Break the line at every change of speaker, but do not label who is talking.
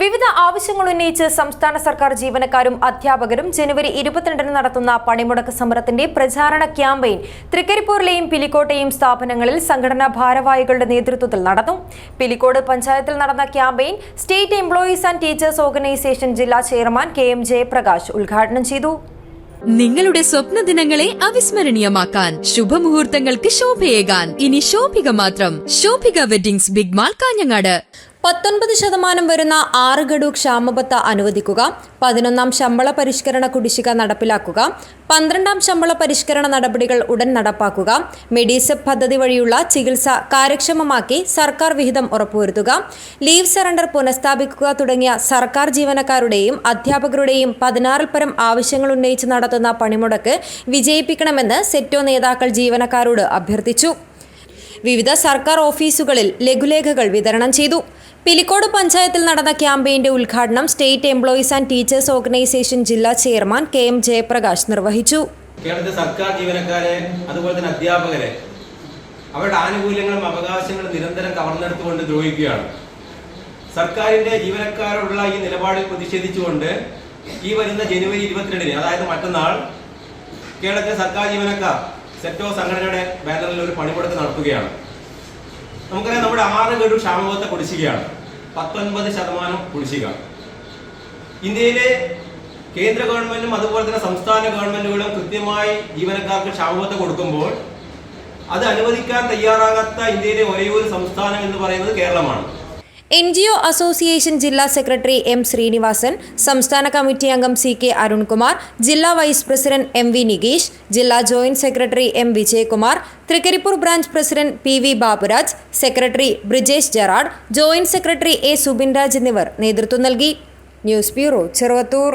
വിവിധ ആവശ്യങ്ങൾ ഉന്നയിച്ച് സംസ്ഥാന സർക്കാർ ജീവനക്കാരും അധ്യാപകരും ജനുവരി ഇരുപത്തിരണ്ടിന് നടത്തുന്ന പണിമുടക്ക് സമരത്തിന്റെ പ്രചാരണ ക്യാമ്പയിൻ തൃക്കരിപ്പൂരിലെയും പിലിക്കോട്ടെയും സ്ഥാപനങ്ങളിൽ സംഘടനാ ഭാരവാഹികളുടെ നേതൃത്വത്തിൽ നടന്നു. പിലിക്കോട് പഞ്ചായത്തിൽ നടന്ന campaign state employees and teachers organisation ജില്ലാ ചെയർമാൻ കെ എം ജയപ്രകാശ് ഉദ്ഘാടനം ചെയ്തു.
നിങ്ങളുടെ സ്വപ്ന ദിനങ്ങളെ അവിസ്മരണീയമാക്കാൻ ശുഭമുഹൂർത്തങ്ങൾക്ക് ശോഭയേകാൻ. ഇനി ശോഭിക മാത്രം. Shobhika weddings big mall Kanhangad.
പത്തൊൻപത് ശതമാനം വരുന്ന ആറ് ഗഡു ക്ഷാമബത്ത അനുവദിക്കുക പതിനൊന്നാം ശമ്പള പരിഷ്കരണ കുടിശ്ശിക നടപ്പിലാക്കുക പന്ത്രണ്ടാം ശമ്പള പരിഷ്കരണ നടപടികൾ ഉടൻ നടപ്പാക്കുക മെഡിസെപ് പദ്ധതി വഴിയുള്ള ചികിത്സ കാര്യക്ഷമമാക്കി സർക്കാർ വിഹിതം ഉറപ്പുവരുത്തുക ലീവ് സറണ്ടർ പുനഃസ്ഥാപിക്കുക തുടങ്ങിയ സർക്കാർ ജീവനക്കാരുടെയും അധ്യാപകരുടെയും പതിനാറിൽ പരം ആവശ്യങ്ങൾ ഉന്നയിച്ച് നടത്തുന്ന പണിമുടക്ക് വിജയിപ്പിക്കണമെന്ന് സെറ്റോ നേതാക്കൾ ജീവനക്കാരോട് അഭ്യർത്ഥിച്ചു. വിവിധ സർക്കാർ ഓഫീസുകളിൽ ലഘുലേഖകൾ വിതരണം ചെയ്തു. പിലിക്കോട് പഞ്ചായത്തിൽ നടന്ന ക്യാമ്പയിന്റെ ഉദ്ഘാടനം state employees and teachers organisation ജില്ലാ ചെയർമാൻ കെ എം ജയപ്രകാശ് നിർവഹിച്ചു.
കേരളത്തിലെ സർക്കാർ ജീവനക്കാരെ അതുപോലെ തന്നെ അധ്യാപകരെ അവരുടെ ആനുകൂല്യങ്ങളും അവകാശങ്ങളും നിരന്തരം കവർന്നെടുത്തുകൊണ്ട് ദ്രോഹിക്കുകയാണ്. സർക്കാരിന്റെ ജീവനക്കാരോടുള്ള ഈ നിലപാടിൽ പ്രതിഷേധിച്ചുകൊണ്ട് ഈ വരുന്ന ജനുവരി ഇരുപത്തിരണ്ടിന് അതായത് മറ്റന്നാൾ കേരളത്തിലെ സർക്കാർ ജീവനക്കാർ സെറ്റോ സംഘടനയുടെ ബാനറിൽ ഒരു പണിമുടക്ക് നടത്തുകയാണ്. നമുക്കറിയാം നമ്മുടെ ആറ് ഗഡു ക്ഷാമബോധത്തെ കുടിശ്ശികയാണ്. പത്തൊൻപത് ശതമാനം കുടിശ്ശിക. ഇന്ത്യയിലെ കേന്ദ്ര ഗവൺമെന്റും അതുപോലെ തന്നെ സംസ്ഥാന ഗവൺമെന്റുകളും കൃത്യമായി ജീവനക്കാർക്ക് ക്ഷാമബത്ത കൊടുക്കുമ്പോൾ അത് അനുവദിക്കാൻ തയ്യാറാകാത്ത ഇന്ത്യയിലെ ഒരേ ഒരു സംസ്ഥാനം എന്ന് പറയുന്നത് കേരളമാണ്.
എൻ ജി ഒ അസോസിയേഷൻ ജില്ലാ സെക്രട്ടറി എം ശ്രീനിവാസൻ സംസ്ഥാന കമ്മിറ്റി അംഗം സി കെ അരുൺകുമാർ ജില്ലാ vice president M V Nikesh ജില്ലാ joint secretary M Vijayakumar Trikaripur branch president P V Baburaj secretary Brijesh Gerard joint secretary A Subin Raj എന്നിവർ നേതൃത്വം നൽകി. News bureau Cheruvathur.